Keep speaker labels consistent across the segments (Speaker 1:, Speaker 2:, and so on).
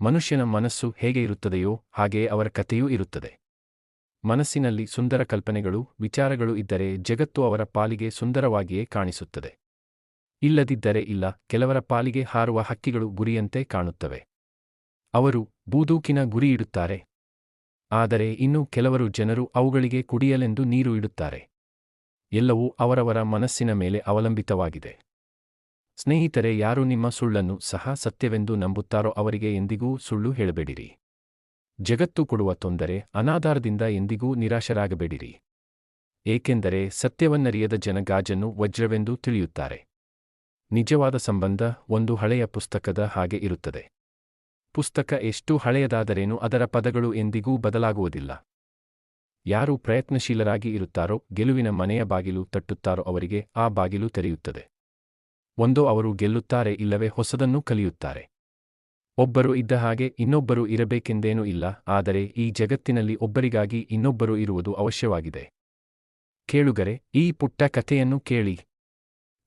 Speaker 1: ಮನುಷ್ಯನ ಮನಸ್ಸು ಹೇಗೆ ಇರುತ್ತದೆಯೋ ಹಾಗೆಯೇ ಅವರ ಕಥೆಯೂ ಇರುತ್ತದೆ. ಮನಸ್ಸಿನಲ್ಲಿ ಸುಂದರ ಕಲ್ಪನೆಗಳು, ವಿಚಾರಗಳು ಇದ್ದರೆ ಜಗತ್ತು ಅವರ ಪಾಲಿಗೆ ಸುಂದರವಾಗಿಯೇ ಕಾಣಿಸುತ್ತದೆ. ಇಲ್ಲದಿದ್ದರೆ ಇಲ್ಲ, ಕೆಲವರ ಪಾಲಿಗೆ ಹಾರುವ ಹಕ್ಕಿಗಳು ಗುರಿಯಂತೆ ಕಾಣುತ್ತವೆ. ಅವರು ಬೂದೂಕಿನ ಗುರಿ ಇಡುತ್ತಾರೆ. ಆದರೆ ಇನ್ನು ಕೆಲವರು ಜನರು ಅವುಗಳಿಗೆ ಕುಡಿಯಲೆಂದು ನೀರು ಇಡುತ್ತಾರೆ. ಎಲ್ಲವೂ ಅವರವರ ಮನಸ್ಸಿನ ಮೇಲೆ ಅವಲಂಬಿತವಾಗಿದೆ. ಸ್ನೇಹಿತರೆ, ಯಾರು ನಿಮ್ಮ ಸುಳ್ಳನ್ನು ಸಹ ಸತ್ಯವೆಂದು ನಂಬುತ್ತಾರೋ ಅವರಿಗೆ ಎಂದಿಗೂ ಸುಳ್ಳು ಹೇಳಬೇಡಿರಿ. ಜಗತ್ತು ಕೊಡುವ ತೊಂದರೆ, ಅನಾಧಾರದಿಂದ ಎಂದಿಗೂ ನಿರಾಶರಾಗಬೇಡಿರಿ. ಏಕೆಂದರೆ, ಸತ್ಯವನ್ನರಿಯದ ಜನ ಗಾಜನ್ನು ವಜ್ರವೆಂದು ತಿಳಿಯುತ್ತಾರೆ. ನಿಜವಾದ ಸಂಬಂಧ ಒಂದು ಹಳೆಯ ಪುಸ್ತಕದ ಹಾಗೆ ಇರುತ್ತದೆ. ಪುಸ್ತಕ ಎಷ್ಟು ಹಳೆಯದಾದರೇನು ಅದರ ಪದಗಳು ಎಂದಿಗೂ ಬದಲಾಗುವುದಿಲ್ಲ. ಯಾರು ಪ್ರಯತ್ನಶೀಲರಾಗಿ ಇರುತ್ತಾರೋ, ಗೆಲುವಿನ ಮನೆಯ ಬಾಗಿಲು ತಟ್ಟುತ್ತಾರೋ ಅವರಿಗೆ ಆ ಬಾಗಿಲು ತೆರೆಯುತ್ತದೆ. ಒಂದೋ ಅವರು ಗೆಲ್ಲುತ್ತಾರೆ ಇಲ್ಲವೇ ಹೊಸದನ್ನು ಕಲಿಯುತ್ತಾರೆ. ಒಬ್ಬರು ಇದ್ದ ಹಾಗೆ ಇನ್ನೊಬ್ಬರು ಇರಬೇಕೆಂದೇನೂ ಇಲ್ಲ, ಆದರೆ ಈ ಜಗತ್ತಿನಲ್ಲಿ ಒಬ್ಬರಿಗಾಗಿ ಇನ್ನೊಬ್ಬರು ಇರುವುದು ಅವಶ್ಯವಾಗಿದೆ. ಕೇಳುಗರೆ, ಈ ಪುಟ್ಟ ಕಥೆಯನ್ನು ಕೇಳಿ.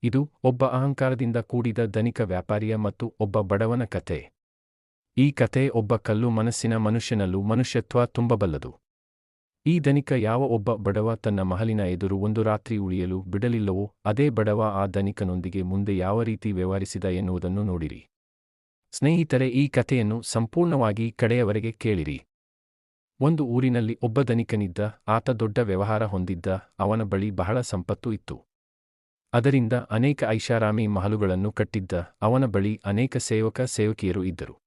Speaker 1: ಇದು ಒಬ್ಬ ಅಹಂಕಾರದಿಂದ ಕೂಡಿದ ಧನಿಕ ವ್ಯಾಪಾರಿಯ ಮತ್ತು ಒಬ್ಬ ಬಡವನ ಕಥೆ. ಈ ಕಥೆ ಒಬ್ಬ ಕಲ್ಲು ಮನಸ್ಸಿನ ಮನುಷ್ಯನಲ್ಲೂ ಮನುಷ್ಯತ್ವ ತುಂಬಬಲ್ಲದು. ಈ ಧನಿಕ ಯಾವ ಒಬ್ಬ ಬಡವ ತನ್ನ ಮಹಲಿನ ಎದುರು ಒಂದು ರಾತ್ರಿ ಉಳಿಯಲು ಬಿಡಲಿಲ್ಲವೋ, ಅದೇ ಬಡವ ಆ ಧನಿಕನೊಂದಿಗೆ ಮುಂದೆ ಯಾವ ರೀತಿ ವ್ಯವಹರಿಸಿದ ಎನ್ನುವುದನ್ನು ನೋಡಿರಿ. ಸ್ನೇಹಿತರೆ, ಈ ಕಥೆಯನ್ನು ಸಂಪೂರ್ಣವಾಗಿ ಕಡೆಯವರೆಗೆ ಕೇಳಿರಿ. ಒಂದು ಊರಿನಲ್ಲಿ ಒಬ್ಬ ಧನಿಕನಿದ್ದ ಆತ ದೊಡ್ಡ ವ್ಯವಹಾರ ಹೊಂದಿದ್ದ, ಅವನ ಬಳಿ ಬಹಳ ಸಂಪತ್ತು ಇತ್ತು. ಅದರಿಂದ ಅನೇಕ ಐಷಾರಾಮಿ ಮಹಲುಗಳನ್ನು ಕಟ್ಟಿದ್ದ, ಅವನ ಬಳಿ ಅನೇಕ ಸೇವಕ, ಸೇವಕಿಯರು ಇದ್ದರು.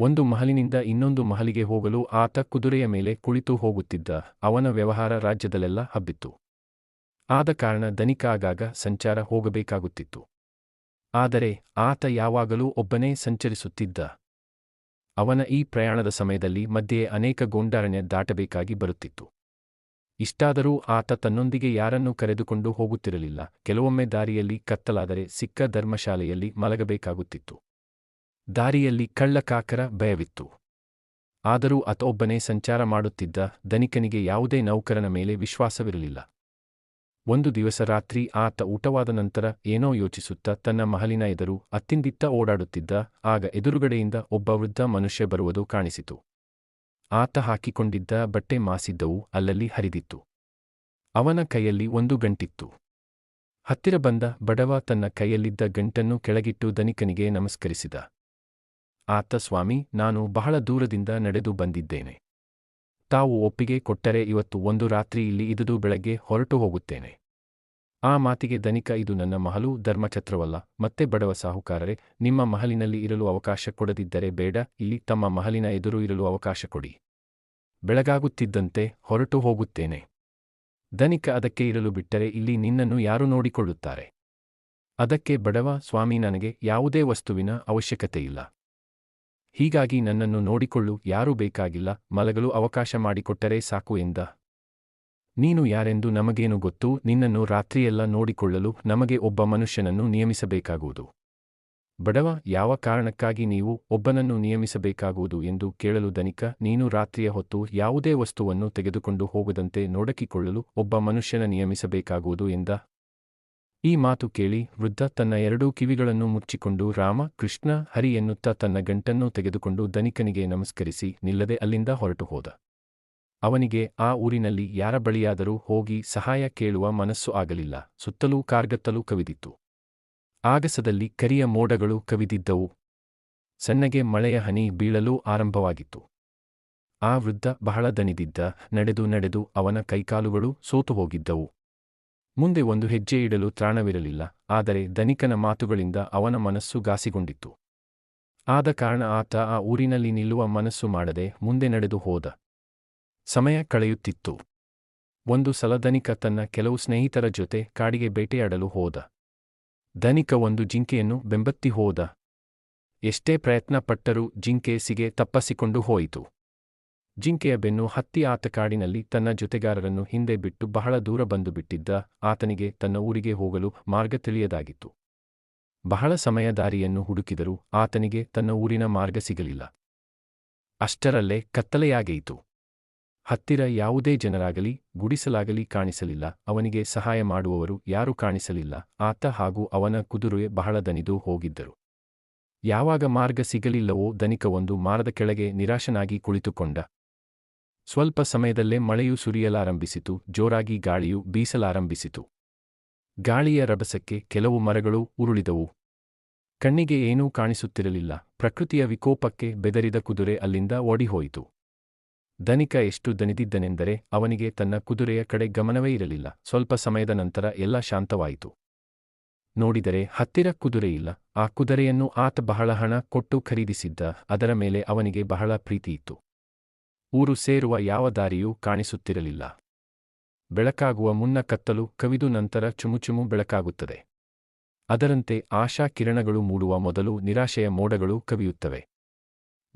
Speaker 1: ಒಂದು ಮಹಲಿನಿಂದ ಇನ್ನೊಂದು ಮಹಲಿಗೆ ಹೋಗಲು ಆತ ಕುದುರೆಯ ಮೇಲೆ ಕುಳಿತು ಹೋಗುತ್ತಿದ್ದ. ಅವನ ವ್ಯವಹಾರ ರಾಜ್ಯದಲ್ಲೆಲ್ಲ ಹಬ್ಬಿತ್ತು. ಆದ ಕಾರಣ ಧನಿಕ ಸಂಚಾರ ಹೋಗಬೇಕಾಗುತ್ತಿತ್ತು. ಆದರೆ ಆತ ಯಾವಾಗಲೂ ಒಬ್ಬನೇ ಸಂಚರಿಸುತ್ತಿದ್ದ. ಅವನ ಈ ಪ್ರಯಾಣದ ಸಮಯದಲ್ಲಿ ಮಧ್ಯೆ ಅನೇಕ ಗೊಂಡಾರಣ್ಯ ದಾಟಬೇಕಾಗಿ ಬರುತ್ತಿತ್ತು. ಇಷ್ಟಾದರೂ ಆತ ತನ್ನೊಂದಿಗೆ ಯಾರನ್ನೂ ಕರೆದುಕೊಂಡು ಹೋಗುತ್ತಿರಲಿಲ್ಲ. ಕೆಲವೊಮ್ಮೆ ದಾರಿಯಲ್ಲಿ ಕತ್ತಲಾದರೆ ಸಿಕ್ಕ ಧರ್ಮಶಾಲೆಯಲ್ಲಿ ಮಲಗಬೇಕಾಗುತ್ತಿತ್ತು. ದಾರಿಯಲ್ಲಿ ಕಳ್ಳಕಾಕರ ಭಯವಿತ್ತು. ಆದರೂ ಅತೊಬ್ಬನೇ ಸಂಚಾರ ಮಾಡುತ್ತಿದ್ದ ಧನಿಕನಿಗೆ ಯಾವುದೇ ನೌಕರನ ಮೇಲೆ ವಿಶ್ವಾಸವಿರಲಿಲ್ಲ. ಒಂದು ದಿವಸ ರಾತ್ರಿ ಆತ ಊಟವಾದ ನಂತರ ಏನೋ ಯೋಚಿಸುತ್ತಾ ತನ್ನ ಮಹಲಿನ ಎದುರು ಅತ್ತಿಂದಿತ್ತ ಓಡಾಡುತ್ತಿದ್ದ, ಆಗ ಎದುರುಗಡೆಯಿಂದ ಒಬ್ಬ ವೃದ್ಧ ಮನುಷ್ಯ ಬರುವುದು ಕಾಣಿಸಿತು. ಆತ ಹಾಕಿಕೊಂಡಿದ್ದ ಬಟ್ಟೆ ಮಾಸಿದ್ದವು ಅಲ್ಲಲ್ಲಿ ಹರಿದಿತ್ತು. ಅವನ ಕೈಯಲ್ಲಿ ಒಂದು ಗಂಟಿತ್ತು. ಹತ್ತಿರ ಬಂದ ಬಡವ ತನ್ನ ಕೈಯಲ್ಲಿದ್ದ ಗಂಟನ್ನು ಕೆಳಗಿಟ್ಟು ಧನಿಕನಿಗೆ ನಮಸ್ಕರಿಸಿದ. ಆತ, ಸ್ವಾಮಿ, ನಾನು ಬಹಳ ದೂರದಿಂದ ನಡೆದು ಬಂದಿದ್ದೇನೆ. ತಾವು ಒಪ್ಪಿಗೆ ಕೊಟ್ಟರೆ ಇವತ್ತು ಒಂದು ರಾತ್ರಿ ಇಲ್ಲಿ ಇದುದು ಬೆಳಗ್ಗೆ ಹೊರಟು ಹೋಗುತ್ತೇನೆ. ಆ ಮಾತಿಗೆ ದನಿಕ ಇದು ನನ್ನ ಮಹಲು ಧರ್ಮಛತ್ರವಲ್ಲ, ಮತ್ತೆ ಬಡವ ಸಾಹುಕಾರರೇ, ನಿಮ್ಮ ಮಹಲಿನಲ್ಲಿ ಇರಲು ಅವಕಾಶ ಕೊಡದಿದ್ದರೆ ಬೇಡ, ಇಲ್ಲಿ ತಮ್ಮ ಮಹಲಿನ ಎದುರು ಇರಲು ಅವಕಾಶ ಕೊಡಿ. ಬೆಳಗಾಗುತ್ತಿದ್ದಂತೆ ಹೊರಟು ಹೋಗುತ್ತೇನೆ. ಧನಿಕ, ಅದಕ್ಕೆ ಇರಲು ಬಿಟ್ಟರೆ ಇಲ್ಲಿ ನಿನ್ನನ್ನು ಯಾರು ನೋಡಿಕೊಳ್ಳುತ್ತಾರೆ? ಅದಕ್ಕೆ ಬಡವ, ಸ್ವಾಮಿ, ನನಗೆ ಯಾವುದೇ ವಸ್ತುವಿನ ಅವಶ್ಯಕತೆಯಿಲ್ಲ. ಹೀಗಾಗಿ ನನ್ನನ್ನು ನೋಡಿಕೊಳ್ಳು, ಯಾರೂ ಬೇಕಾಗಿಲ್ಲ, ಮಲಗಲು ಅವಕಾಶ ಮಾಡಿಕೊಟ್ಟರೆ ಸಾಕು ಎಂದ. ನೀನು ಯಾರೆಂದು ನಮಗೇನು ಗೊತ್ತು, ನಿನ್ನನ್ನು ರಾತ್ರಿಯೆಲ್ಲ ನೋಡಿಕೊಳ್ಳಲು ನಮಗೆ ಒಬ್ಬ ಮನುಷ್ಯನನ್ನು ನಿಯಮಿಸಬೇಕಾಗುವುದು. ಬಡವ, ಯಾವ ಕಾರಣಕ್ಕಾಗಿ ನೀವು ಒಬ್ಬನನ್ನು ನಿಯಮಿಸಬೇಕಾಗುವುದು ಎಂದು ಕೇಳಲು ದನಿಕ ನೀನು ರಾತ್ರಿಯ ಹೊತ್ತು ಯಾವುದೇ ವಸ್ತುವನ್ನು ತೆಗೆದುಕೊಂಡು ಹೋಗದಂತೆ ನೋಡಕಿಕೊಳ್ಳಲು ಒಬ್ಬ ಮನುಷ್ಯನ ನಿಯಮಿಸಬೇಕಾಗುವುದು ಎಂದ. ಈ ಮಾತು ಕೇಳಿ ವೃದ್ಧ ತನ್ನ ಎರಡೂ ಕಿವಿಗಳನ್ನು ಮುಚ್ಚಿಕೊಂಡು ರಾಮ, ಕೃಷ್ಣ, ಹರಿ ಎನ್ನುತ್ತಾ ತನ್ನ ಗಂಟನ್ನು ತೆಗೆದುಕೊಂಡು ಧನಿಕನಿಗೆ ನಮಸ್ಕರಿಸಿ ನಿಲ್ಲದೆ ಅಲ್ಲಿಂದ ಹೊರಟು ಹೋದ. ಅವನಿಗೆ ಆ ಊರಿನಲ್ಲಿ ಯಾರ ಬಳಿಯಾದರೂ ಹೋಗಿ ಸಹಾಯ ಕೇಳುವ ಮನಸ್ಸು ಆಗಲಿಲ್ಲ. ಸುತ್ತಲೂ ಕಾರ್ಗತ್ತಲು ಕವಿದಿತ್ತು. ಆಗಸದಲ್ಲಿ ಕರಿಯ ಮೋಡಗಳು ಕವಿದಿದ್ದವು. ಸಣ್ಣಗೆ ಮಳೆಯ ಹನಿ ಬೀಳಲು ಆರಂಭವಾಗಿತ್ತು. ಆ ವೃದ್ಧ ಬಹಳ ದಣಿದಿದ್ದ, ನಡೆದು ನಡೆದು ಅವನ ಕೈಕಾಲುಗಳು ಸೋತು ಹೋಗಿದ್ದವು ಮುಂದೆ ಒಂದು ಹೆಜ್ಜೆ ಇಡಲು ತ್ರಾಣವಿರಲಿಲ್ಲ, ಆದರೆ ಧನಿಕನ ಮಾತುಗಳಿಂದ ಅವನ ಮನಸ್ಸು ಗಾಸಿಗೊಂಡಿತ್ತು ಆದ ಕಾರಣ ಆತ ಆ ಊರಿನಲ್ಲಿ ನಿಲ್ಲುವ ಮನಸ್ಸು ಮಾಡದೆ ಮುಂದೆ ನಡೆದು ಹೋದ. ಸಮಯ ಕಳೆಯುತ್ತಿತ್ತು. ಒಂದು ಸಲ ಧನಿಕ ತನ್ನ ಕೆಲವು ಸ್ನೇಹಿತರ ಜೊತೆ ಕಾಡಿಗೆ ಬೇಟೆಯಾಡಲು ಹೋದ. ಧನಿಕ ಒಂದು ಜಿಂಕೆಯನ್ನು ಬೆಂಬತ್ತಿ ಹೋದ. ಎಷ್ಟೇ ಪ್ರಯತ್ನ ಪಟ್ಟರೂ ಜಿಂಕೆ ಸಿಗೆ ತಪ್ಪಸಿಕೊಂಡು ಹೋಯಿತು. ಜಿಂಕೆಯ ಬೆನ್ನು ಹತ್ತಿ ಆತ ಕಾಡಿನಲ್ಲಿ ತನ್ನ ಜೊತೆಗಾರರನ್ನು ಹಿಂದೆ ಬಿಟ್ಟು ಬಹಳ ದೂರ ಬಂದು ಬಿಟ್ಟಿದ್ದ ಆತನಿಗೆ ತನ್ನ ಊರಿಗೆ ಹೋಗಲು ಮಾರ್ಗ ತಿಳಿಯದಾಗಿತ್ತು. ಬಹಳ ಸಮಯ ದಾರಿಯನ್ನು ಹುಡುಕಿದರೂ ಆತನಿಗೆ ತನ್ನ ಊರಿನ ಮಾರ್ಗ ಸಿಗಲಿಲ್ಲ. ಅಷ್ಟರಲ್ಲೇ ಕತ್ತಲೆಯಾಗೆಯಿತು ಹತ್ತಿರ ಯಾವುದೇ ಜನರಾಗಲಿ, ಗುಡಿಸಲಾಗಲಿ ಕಾಣಿಸಲಿಲ್ಲ, ಅವನಿಗೆ ಸಹಾಯ ಮಾಡುವವರು ಯಾರೂ ಕಾಣಿಸಲಿಲ್ಲ, ಆತ ಹಾಗೂ ಅವನ ಕುದುರೆ ಬಹಳ ದನಿದು ಹೋಗಿದ್ದರು. ಯಾವಾಗ ಮಾರ್ಗ ಸಿಗಲಿಲ್ಲವೋ ದನಿಕವೊಂದು ಮಾರದ ಕೆಳಗೆ ನಿರಾಶನಾಗಿ ಕುಳಿತುಕೊಂಡ ಸ್ವಲ್ಪ ಸಮಯದಲ್ಲೇ ಮಳೆಯು ಸುರಿಯಲಾರಂಭಿಸಿತು, ಜೋರಾಗಿ ಗಾಳಿಯು ಬೀಸಲಾರಂಭಿಸಿತು. ಗಾಳಿಯ ರಭಸಕ್ಕೆ ಕೆಲವು ಮರಗಳು ಉರುಳಿದವು. ಕಣ್ಣಿಗೆ ಏನೂ ಕಾಣಿಸುತ್ತಿರಲಿಲ್ಲ, ಪ್ರಕೃತಿಯ ವಿಕೋಪಕ್ಕೆ ಬೆದರಿದ ಕುದುರೆ ಅಲ್ಲಿಂದ ಓಡಿಹೋಯಿತು. ಧನಿಕ ಎಷ್ಟು ದನಿದಿದ್ದನೆಂದರೆ ಅವನಿಗೆ ತನ್ನ ಕುದುರೆಯ ಕಡೆ ಗಮನವೇ ಇರಲಿಲ್ಲ, ಸ್ವಲ್ಪ ಸಮಯದ ನಂತರ ಎಲ್ಲ ಶಾಂತವಾಯಿತು. ನೋಡಿದರೆ ಹತ್ತಿರ ಕುದುರೆಯಿಲ್ಲ ಆ ಕುದುರೆಯನ್ನು ಆತ ಬಹಳ ಹಣ ಕೊಟ್ಟು ಖರೀದಿಸಿದ್ದ, ಅದರ ಮೇಲೆ ಅವನಿಗೆ ಬಹಳ ಪ್ರೀತಿಯಿತ್ತು ಊರು ಸೇರುವ ಯಾವ ದಾರಿಯೂ ಕಾಣಿಸುತ್ತಿರಲಿಲ್ಲ. ಬೆಳಕಾಗುವ ಮುನ್ನ ಕತ್ತಲು ಕವಿದು ನಂತರ ಚುಮುಚುಮು ಬೆಳಕಾಗುತ್ತದೆ. ಅದರಂತೆ ಆಶಾ ಕಿರಣಗಳು ಮೂಡುವ ಮೊದಲು ನಿರಾಶೆಯ ಮೋಡಗಳು ಕವಿಯುತ್ತವೆ.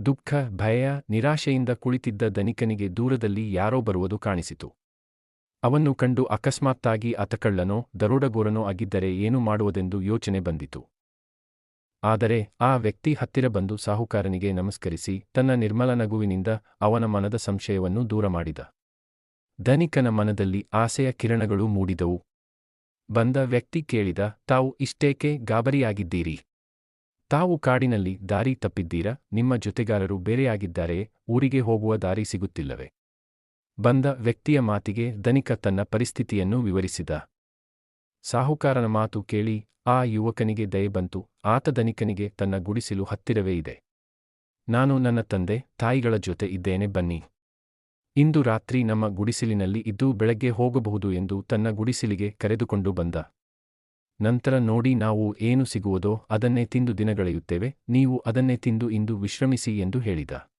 Speaker 1: ದುಃಖ, ಭಯ, ನಿರಾಶೆಯಿಂದ ಕುಳಿತಿದ್ದ ಧನಿಕನಿಗೆ ದೂರದಲ್ಲಿ ಯಾರೋ ಬರುವುದು ಕಾಣಿಸಿತು. ಅವನ್ನು ಕಂಡು ಅಕಸ್ಮಾತ್ತಾಗಿ ಅತಕಳ್ಳನೋ ದರೋಡಗೋರನೋ ಆಗಿದ್ದರೆ ಏನು ಮಾಡುವುದೆಂದು ಯೋಚನೆ ಬಂದಿತು. ಆದರೆ ಆ ವ್ಯಕ್ತಿ ಹತ್ತಿರ ಬಂದು ಸಾಹುಕಾರನಿಗೆ ನಮಸ್ಕರಿಸಿ ತನ್ನ ನಿರ್ಮಲ ನಗುವಿನಿಂದ ಅವನ ಮನದ ಸಂಶಯವನ್ನು ದೂರ ಮಾಡಿದ. ಧನಿಕನ ಮನದಲ್ಲಿ ಆಸೆಯ ಕಿರಣಗಳು ಮೂಡಿದವು. ಬಂದ ವ್ಯಕ್ತಿ ಕೇಳಿದ, ತಾವು ಇಷ್ಟೇಕೆ ಗಾಬರಿಯಾಗಿದ್ದೀರಿ? ತಾವು ಕಾಡಿನಲ್ಲಿ ದಾರಿ ತಪ್ಪಿದ್ದೀರಾ? ನಿಮ್ಮ ಜೊತೆಗಾರರು ಬೇರೆಯಾಗಿದ್ದಾರೆ, ಊರಿಗೆ ಹೋಗುವ ದಾರಿ ಸಿಗುತ್ತಿಲ್ಲವೆ? ಬಂದ ವ್ಯಕ್ತಿಯ ಮಾತಿಗೆ ಧನಿಕ ತನ್ನ ಪರಿಸ್ಥಿತಿಯನ್ನು ವಿವರಿಸಿದ. ಸಾಹುಕಾರನ ಮಾತು ಕೇಳಿ ಆ ಯುವಕನಿಗೆ ದಯೆ ಬಂತು. ಆತ ಧನಿಕನಿಗೆ ತನ್ನ ಗುಡಿಸಿಲು ಹತ್ತಿರವೇ ಇದೆ. ನಾನು ನನ್ನ ತಂದೆ, ತಾಯಿಗಳ ಜೊತೆ ಇದ್ದೇನೆ, ಬನ್ನಿ. ಇಂದು ರಾತ್ರಿ ನಮ್ಮ ಗುಡಿಸಿಲಿನಲ್ಲಿ ಇದ್ದು ಬೆಳಗ್ಗೆ ಹೋಗಬಹುದು ಎಂದು ತನ್ನ ಗುಡಿಸಿಲಿಗೆ ಕರೆದುಕೊಂಡು ಬಂದ. ನಂತರ ನೋಡಿ ನಾವು ಏನು ಸಿಗುವುದೋ ಅದನ್ನೇ ತಿಂದು ದಿನಗಳೆಯುತ್ತೇವೆ, ನೀವು ಅದನ್ನೇ ತಿಂದು ಇಂದು ವಿಶ್ರಮಿಸಿ ಎಂದು ಹೇಳಿದ.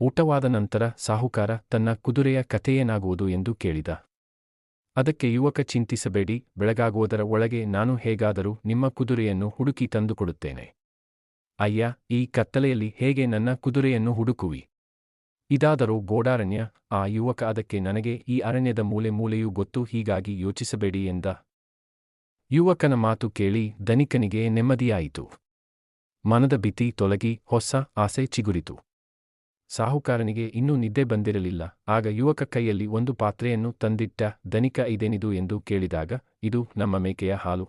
Speaker 1: ಊಟವಾದ ನಂತರ ಸಾಹುಕಾರ ತನ್ನ ಕುದುರೆಯ ಕಥೆಯೇನಾಗುವುದು ಎಂದು ಕೇಳಿದ. ಅದಕ್ಕೆ ಯುವಕ ಚಿಂತಿಸಬೇಡಿ, ಬೆಳಗಾಗುವುದರ ಒಳಗೆ ನಾನು ಹೇಗಾದರೂ ನಿಮ್ಮ ಕುದುರೆಯನ್ನು ಹುಡುಕಿ ತಂದುಕೊಡುತ್ತೇನೆ. ಅಯ್ಯ, ಈ ಕತ್ತಲೆಯಲ್ಲಿ ಹೇಗೆ ನನ್ನ ಕುದುರೆಯನ್ನು ಹುಡುಕುವಿ? ಇದಾದರೂ ಗೋಡಾರಣ್ಯ, ಆ ಯುವಕ ಅದಕ್ಕೆ ನನಗೆ ಈ ಅರಣ್ಯದ ಮೂಲೆ ಮೂಲೆಯೂ ಗೊತ್ತು, ಹೀಗಾಗಿ ಯೋಚಿಸಬೇಡಿ ಎಂದ. ಯುವಕನ ಮಾತು ಕೇಳಿ ಧನಿಕನಿಗೆ ನೆಮ್ಮದಿಯಾಯಿತು. ಮನದ ಬಿತಿ ತೊಲಗಿ ಹೊಸ ಆಸೆ ಚಿಗುರಿತು. ಸಾಹುಕಾರನಿಗೆ ಇನ್ನೂ ನಿದ್ದೆ ಬಂದಿರಲಿಲ್ಲ. ಆಗ ಯುವಕ ಕೈಯಲ್ಲಿ ಒಂದು ಪಾತ್ರೆಯನ್ನು ತಂದಿಟ್ಟ ಧನಿಕ ಇದೇನಿದು ಎಂದು ಕೇಳಿದಾಗ, ಇದು ನಮ್ಮ ಮೇಕೆಯ ಹಾಲು.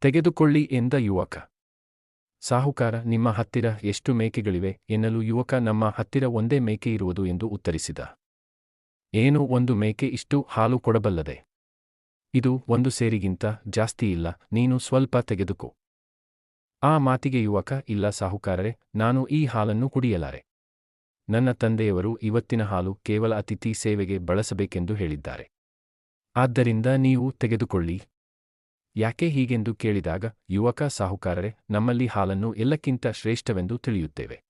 Speaker 1: ತೆಗೆದುಕೊಳ್ಳಿ ಎಂದ ಯುವಕ. ಸಾಹುಕಾರ, ನಿಮ್ಮ ಹತ್ತಿರ ಎಷ್ಟು ಮೇಕೆಗಳಿವೆ ಎನ್ನಲು ಯುವಕ ನಮ್ಮ ಹತ್ತಿರ ಒಂದೇ ಮೇಕೆ ಇರುವುದು ಎಂದು ಉತ್ತರಿಸಿದ. ಏನು ಒಂದು ಮೇಕೆ ಇಷ್ಟು ಹಾಲು ಕೊಡಬಲ್ಲದೆ? ಇದು ಒಂದು ಸೇರಿಗಿಂತ ಜಾಸ್ತಿ ಇಲ್ಲ, ನೀನು ಸ್ವಲ್ಪ ತೆಗೆದುಕೋ. ಆ ಮಾತಿಗೆ ಯುವಕ, ಇಲ್ಲ ಸಾಹುಕಾರರೆ, ನಾನು ಈ ಹಾಲನ್ನು ಕುಡಿಯಲಾರೆ. ನನ್ನ ತಂದೆಯವರು ಇವತ್ತಿನ ಹಾಲು ಕೇವಲ ಅತಿಥಿ ಸೇವೆಗೆ ಬಳಸಬೇಕೆಂದು ಹೇಳಿದ್ದಾರೆ. ಆದ್ದರಿಂದ ನೀವು ತೆಗೆದುಕೊಳ್ಳಿ. ಯಾಕೆ ಹೀಗೆಂದು ಕೇಳಿದಾಗ, ಯುವಕ ಸಾಹುಕಾರರೆ, ನಮ್ಮಲ್ಲಿ ಹಾಲನ್ನು ಎಲ್ಲಕ್ಕಿಂತ ಶ್ರೇಷ್ಠವೆಂದು ತಿಳಿಯುತ್ತೇವೆ.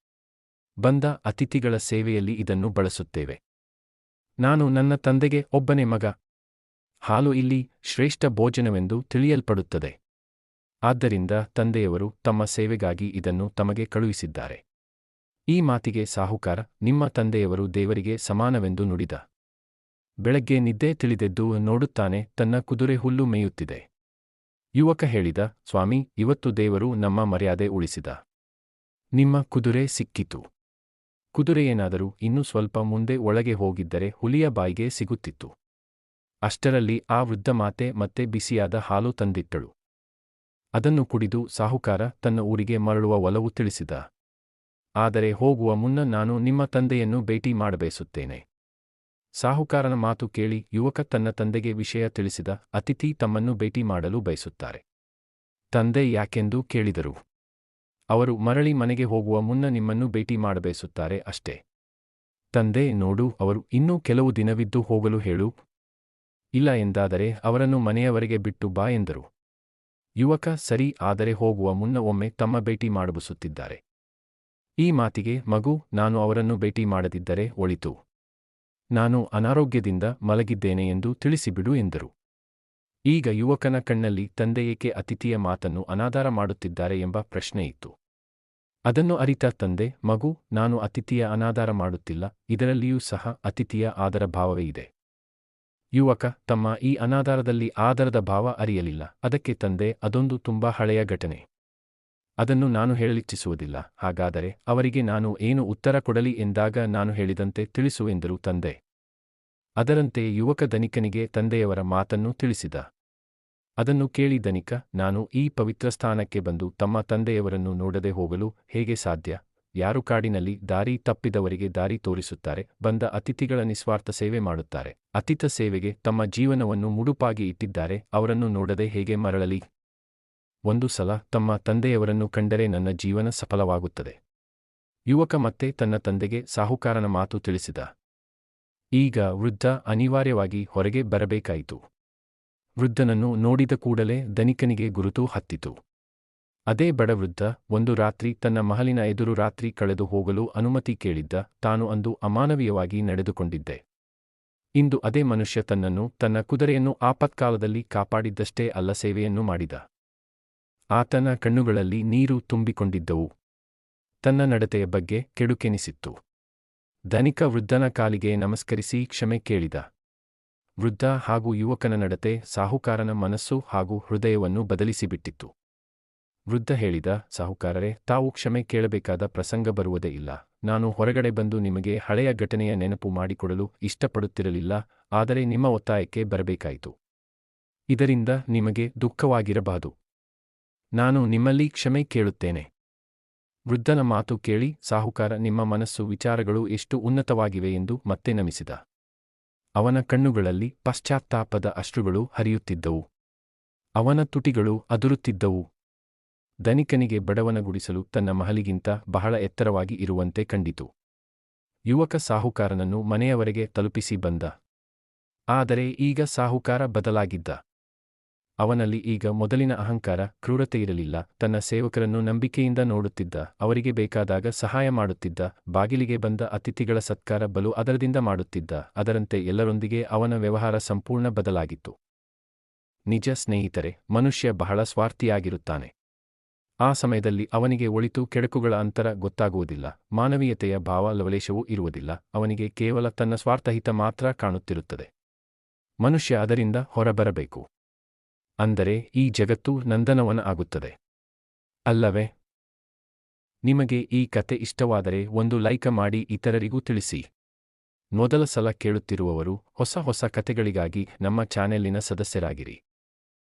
Speaker 1: ಬಂದ ಅತಿಥಿಗಳ ಸೇವೆಯಲ್ಲಿ ಇದನ್ನು ಬಳಸುತ್ತೇವೆ. ನಾನು ನನ್ನ ತಂದೆಗೆ ಒಬ್ಬನೇ ಮಗ. ಹಾಲು ಇಲ್ಲಿ ಶ್ರೇಷ್ಠ ಭೋಜನವೆಂದು ತಿಳಿಯಲ್ಪಡುತ್ತದೆ. ಆದ್ದರಿಂದ ತಂದೆಯವರು ತಮ್ಮ ಸೇವೆಗಾಗಿ ಇದನ್ನು ತಮಗೆ ಕಳುಹಿಸಿದ್ದಾರೆ. ಈ ಮಾತಿಗೆ ಸಾಹುಕಾರ, ನಿಮ್ಮ ತಂದೆಯವರು ದೇವರಿಗೆ ಸಮಾನವೆಂದು ನುಡಿದ. ಬೆಳಗ್ಗೆ ನಿದ್ದೆ ತಿಳಿದೆದ್ದು ನೋಡುತ್ತಾನೆ, ತನ್ನ ಕುದುರೆ ಹುಲ್ಲು ಮೇಯುತ್ತಿದೆ. ಯುವಕ ಹೇಳಿದ, ಸ್ವಾಮಿ, ಇವತ್ತು ದೇವರು ನಮ್ಮ ಮರ್ಯಾದೆ ಉಳಿಸಿದ. ನಿಮ್ಮ ಕುದುರೆ ಸಿಕ್ಕಿತು. ಕುದುರೆಯೇನಾದರೂ ಇನ್ನೂ ಸ್ವಲ್ಪ ಮುಂದೆ ಒಳಗೆ ಹೋಗಿದ್ದರೆ ಹುಲಿಯ ಬಾಯಿಗೆ ಸಿಗುತ್ತಿತ್ತು. ಅಷ್ಟರಲ್ಲಿ ಆ ವೃದ್ಧ ಮಾತೆ ಮತ್ತೆ ಬಿಸಿಯಾದ ಹಾಲು ತಂದಿಟ್ಟಳು. ಅದನ್ನು ಕುಡಿದು ಸಾಹುಕಾರ ತನ್ನ ಊರಿಗೆ ಮರಳುವ ಒಲವು ತಿಳಿಸಿದ. ಆದರೆ ಹೋಗುವ ಮುನ್ನ ನಾನು ನಿಮ್ಮ ತಂದೆಯನ್ನು ಭೇಟಿ ಮಾಡಬಯಸುತ್ತೇನೆ ಸಾಹುಕಾರನ ಮಾತು ಕೇಳಿ ಯುವಕ ತನ್ನ ತಂದೆಗೆ ವಿಷಯ ತಿಳಿಸಿದ ಅತಿಥಿ ತಮ್ಮನ್ನು ಭೇಟಿ ಮಾಡಲು ಬಯಸುತ್ತಾರೆ. ತಂದೆ ಯಾಕೆಂದು ಕೇಳಿದರು. ಅವರು ಮರಳಿ ಮನೆಗೆ ಹೋಗುವ ಮುನ್ನ ನಿಮ್ಮನ್ನು ಭೇಟಿ ಮಾಡಬಯಸುತ್ತಾರೆ ಅಷ್ಟೇ. ತಂದೆ ನೋಡು, ಅವರು ಇನ್ನೂ ಕೆಲವು ದಿನವಿದ್ದು ಹೋಗಲು ಹೇಳು. ಇಲ್ಲ ಎಂದಾದರೆ ಅವರನ್ನು ಮನೆಯವರೆಗೆ ಬಿಟ್ಟು ಬಾ ಎಂದರು. ಯುವಕ ಸರಿ, ಆದರೆ ಹೋಗುವ ಮುನ್ನ ಒಮ್ಮೆ ತಮ್ಮ ಭೇಟಿ ಮಾಡಬಸುತ್ತಿದ್ದಾರೆ. ಈ ಮಾತಿಗೆ ಮಗು, ನಾನು ಅವರನ್ನು ಭೇಟಿ ಮಾಡದಿದ್ದರೆ ಒಳಿತು. ನಾನು ಅನಾರೋಗ್ಯದಿಂದ ಮಲಗಿದ್ದೇನೆ ಎಂದು ತಿಳಿಸಿಬಿಡು ಎಂದರು. ಈಗ ಯುವಕನ ಕಣ್ಣಲ್ಲಿ ತಂದೆ ಅತಿಥಿಯ ಮಾತನ್ನು ಅನಾದಾರ ಮಾಡುತ್ತಿದ್ದಾರೆ ಎಂಬ ಪ್ರಶ್ನೆಯಿತ್ತು ಅದನ್ನು ಅರಿತ ತಂದೆ, ಮಗು, ನಾನು ಅತಿಥಿಯ ಅನಾದಾರ ಮಾಡುತ್ತಿಲ್ಲ, ಇದರಲ್ಲಿಯೂ ಸಹ ಅತಿಥಿಯ ಆದರ ಭಾವವೇ ಇದೆ. ಯುವಕ, ತಮ್ಮ ಈ ಅನಾದಾರದಲ್ಲಿ ಆದರದ ಭಾವ ಅರಿಯಲಿಲ್ಲ, ಅದಕ್ಕೆ ತಂದೆ, ಅದೊಂದು ತುಂಬಾ ಹಳೆಯ ಘಟನೆ. ಅದನ್ನು ನಾನು ಹೇಳಲಿಚ್ಛಿಸುವುದಿಲ್ಲ ಹಾಗಾದರೆ ಅವರಿಗೆ ನಾನು ಏನು ಉತ್ತರ ಕೊಡಲಿ ಎಂದಾಗ ನಾನು ಹೇಳಿದಂತೆ ತಿಳಿಸು ಎಂದರು ತಂದೆ. ಅದರಂತೆ ಯುವಕ ಧನಿಕನಿಗೆ ತಂದೆಯವರ ಮಾತನ್ನು ತಿಳಿಸಿದ. ಅದನ್ನು ಕೇಳಿ ಧನಿಕ, ನಾನು ಈ ಪವಿತ್ರ ಸ್ಥಾನಕ್ಕೆ ಬಂದು ತಮ್ಮ ತಂದೆಯವರನ್ನು ನೋಡದೆ ಹೋಗಲು ಹೇಗೆ ಸಾಧ್ಯ? ಯಾರು ಕಾಡಿನಲ್ಲಿ ದಾರಿ ತಪ್ಪಿದವರಿಗೆ ದಾರಿ ತೋರಿಸುತ್ತಾರೆ, ಬಂದ ಅತಿಥಿಗಳ ನಿಸ್ವಾರ್ಥ ಸೇವೆ ಮಾಡುತ್ತಾರೆ. ಅತಿಥ ಸೇವೆಗೆ ತಮ್ಮ ಜೀವನವನ್ನು ಮುಡುಪಾಗಿ ಇಟ್ಟಿದ್ದಾರೆ, ಅವರನ್ನು ನೋಡದೆ ಹೇಗೆ ಮರಳಲಿ? ಒಂದು ಸಲ ತಮ್ಮ ತಂದೆಯವರನ್ನು ಕಂಡರೆ ನನ್ನ ಜೀವನ ಸಫಲವಾಗುತ್ತದೆ. ಯುವಕ ಮತ್ತೆ ತನ್ನ ತಂದೆಗೆ ಸಾಹುಕಾರನ ಮಾತು ತಿಳಿಸಿದ. ಈಗ ವೃದ್ಧ ಅನಿವಾರ್ಯವಾಗಿ ಹೊರಗೆ ಬರಬೇಕಾಯಿತು. ವೃದ್ಧನನ್ನು ನೋಡಿದ ಕೂಡಲೇ ಧನಿಕನಿಗೆ ಗುರುತು ಹತ್ತಿತು. ಅದೇ ಬಡವೃದ್ಧ ಒಂದು ರಾತ್ರಿ ತನ್ನ ಮಹಲಿನ ಎದುರು ರಾತ್ರಿ ಕಳೆದು ಹೋಗಲು ಅನುಮತಿ ಕೇಳಿದ್ದ ತಾನು ಅಂದು ಅಮಾನವೀಯವಾಗಿ ನಡೆದುಕೊಂಡಿದ್ದೆ. ಇಂದು ಅದೇ ಮನುಷ್ಯ ತನ್ನನ್ನು ತನ್ನ ಕುದುರೆಯನ್ನು ಆಪತ್ಕಾಲದಲ್ಲಿ ಕಾಪಾಡಿದ್ದಷ್ಟೇ ಅಲ್ಲ ಸೇವೆಯನ್ನು ಮಾಡಿದ. ಆತನ ಕಣ್ಣುಗಳಲ್ಲಿ ನೀರು ತುಂಬಿಕೊಂಡಿದ್ದವು. ತನ್ನ ನಡತೆಯ ಬಗ್ಗೆ ಕೆಡುಕೆನಿಸಿತ್ತು. ಧನಿಕ ವೃದ್ಧನ ಕಾಲಿಗೆ ನಮಸ್ಕರಿಸಿ ಕ್ಷಮೆ ಕೇಳಿದ. ವೃದ್ಧ ಹಾಗೂ ಯುವಕನ ನಡತೆ, ಸಾಹುಕಾರನ ಮನಸ್ಸು ಹಾಗೂ ಹೃದಯವನ್ನು ಬದಲಿಸಿಬಿಟ್ಟಿತ್ತು. ವೃದ್ಧ ಹೇಳಿದ, ಸಾಹುಕಾರರೇ, ತಾವು ಕ್ಷಮೆ ಕೇಳಬೇಕಾದ ಪ್ರಸಂಗ ಬರುವುದೇ ಇಲ್ಲ. ನಾನು ಹೊರಗಡೆ ಬಂದು ನಿಮಗೆ ಹಳೆಯ ಘಟನೆಯ ನೆನಪು ಮಾಡಿಕೊಡಲು ಇಷ್ಟಪಡುತ್ತಿರಲಿಲ್ಲ, ಆದರೆ ನಿಮ್ಮ ಒತ್ತಾಯಕ್ಕೆ ಬರಬೇಕಾಯಿತು. ಇದರಿಂದ ನಿಮಗೆ ದುಃಖವಾಗಿರಬಾರದು ನಾನು ನಿಮ್ಮಲ್ಲಿ ಕ್ಷಮೆ ಕೇಳುತ್ತೇನೆ. ವೃದ್ಧನ ಮಾತು ಕೇಳಿ, ಸಾಹುಕಾರ, ನಿಮ್ಮ ಮನಸ್ಸು ವಿಚಾರಗಳು ಎಷ್ಟು ಉನ್ನತವಾಗಿವೆ ಎಂದು ಮತ್ತೆ ನಮಿಸಿದ. ಅವನ ಕಣ್ಣುಗಳಲ್ಲಿ ಪಶ್ಚಾತ್ತಾಪದ ಅಶ್ರುಗಳು ಹರಿಯುತ್ತಿದ್ದವು. ಅವನ ತುಟಿಗಳು ಅದುರುತ್ತಿದ್ದವು. ಧನಿಕನಿಗೆ ಬಡವನಗುಡಿಸಲು ತನ್ನ ಮಹಲಿಗಿಂತ ಬಹಳ ಎತ್ತರವಾಗಿ ಇರುವಂತೆ ಕಂಡಿತು. ಯುವಕ ಸಾಹುಕಾರನನ್ನು ಮನೆಯವರೆಗೆ ತಲುಪಿಸಿ ಬಂದ. ಆದರೆ ಈಗ ಸಾಹುಕಾರ ಬದಲಾಗಿದ್ದ. ಅವನಲ್ಲಿ ಈಗ ಮೊದಲಿನ ಅಹಂಕಾರ, ಕ್ರೂರತೆ ಇರಲಿಲ್ಲ. ತನ್ನ ಸೇವಕರನ್ನು ನಂಬಿಕೆಯಿಂದ ನೋಡುತ್ತಿದ್ದ, ಅವರಿಗೆ ಬೇಕಾದಾಗ ಸಹಾಯ ಮಾಡುತ್ತಿದ್ದ, ಬಾಗಿಲಿಗೆ ಬಂದ ಅತಿಥಿಗಳ ಸತ್ಕಾರ ಬಲು ಅದರದಿಂದ ಮಾಡುತ್ತಿದ್ದ, ಅದರಂತೆ ಎಲ್ಲರೊಂದಿಗೆ ಅವನ ವ್ಯವಹಾರ ಸಂಪೂರ್ಣ ಬದಲಾಗಿತ್ತು. ನಿಜ ಸ್ನೇಹಿತರೆ, ಮನುಷ್ಯ ಬಹಳ ಸ್ವಾರ್ಥಿಯಾಗಿರುತ್ತಾನೆ. ಆ ಸಮಯದಲ್ಲಿ ಅವನಿಗೆ ಒಳಿತು ಕೆಡಕುಗಳ ಅಂತರ ಗೊತ್ತಾಗುವುದಿಲ್ಲ, ಮಾನವೀಯತೆಯ ಭಾವ ಲವಲೇಶವೂ ಇರುವುದಿಲ್ಲ, ಅವನಿಗೆ ಕೇವಲ ತನ್ನ ಸ್ವಾರ್ಥಹಿತ ಮಾತ್ರ ಕಾಣುತ್ತಿರುತ್ತದೆ. ಮನುಷ್ಯ ಅದರಿಂದ ಹೊರಬರಬೇಕು. ಅಂದರೆ ಈ ಜಗತ್ತು ನಂದನವನ ಆಗುತ್ತದೆ ಅಲ್ಲವೇ? ನಿಮಗೆ ಈ ಕತೆ ಇಷ್ಟವಾದರೆ ಒಂದು ಲೈಕ ಮಾಡಿ ಇತರರಿಗೂ ತಿಳಿಸಿ. ಮೊದಲ ಸಲ ಕೇಳುತ್ತಿರುವವರು ಹೊಸ ಹೊಸ ಕತೆಗಳಿಗಾಗಿ ನಮ್ಮ ಚಾನೆಲ್ಲಿನ ಸದಸ್ಯರಾಗಿರಿ.